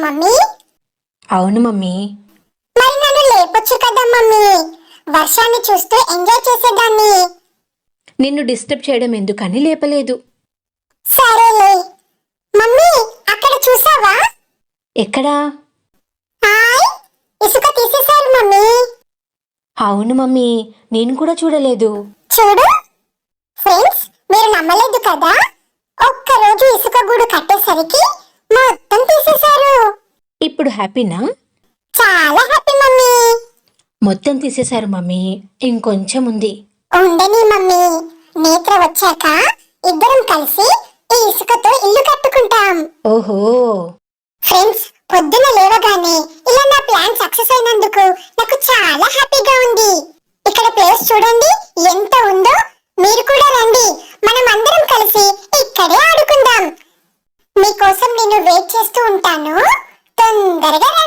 Mummy? అవును mummy. మరి నన్ను లేపొచ్చు కదా మమ్మీ. వర్షాన్ని చూస్తూ ఎంజాయ్ చేసేదాన్ని. నిన్ను డిస్టర్బ్ చేయడం ఎందుకని లేపలేదు. సరేలే. మమ్మీ అక్కడ చూసావా? ఎక్కడా? హాయ్ ఇసుక తీసేశారు మమ్మీ. అవును మమ్మీ నేను కూడా చూడలేదు. చూడు. ఫ్రెండ్స్ మీరు నమ్మలేదు కదా? ఒక్కరోజు ఇసుక గూడు కట్టేసరికి తీసేశారు ఇప్పుడు హ్యాపీనా? చాలా హ్యాపీ మమ్మీ. మొత్తం తీసేశారు మమ్మీ. ఇంకొంచెం ఉంది. ఉండని మమ్మీ. నేత్ర వచ్చాక ఇద్దరం కలిసి ఈ ఇసుకతో ఇల్లు కట్టుకుంటాం. ఓహో. ఫ్రెండ్స్ పొద్దున లేవగానే ఇలా నా ప్లాన్ సక్సెస్ అయినందుకు నాకు చాలా హ్యాపీగా ఉంది. ఇక్కడ ప్లేస్ చూడండి ఎంత ఉందో. మీరు కూడా రండి. మనం అందరం కలిసి ఇక్కడే ఆడుకుందాం. మీకోసం నేను వెయిట్ చేస్తూ ఉంటాను. ಗರಗರ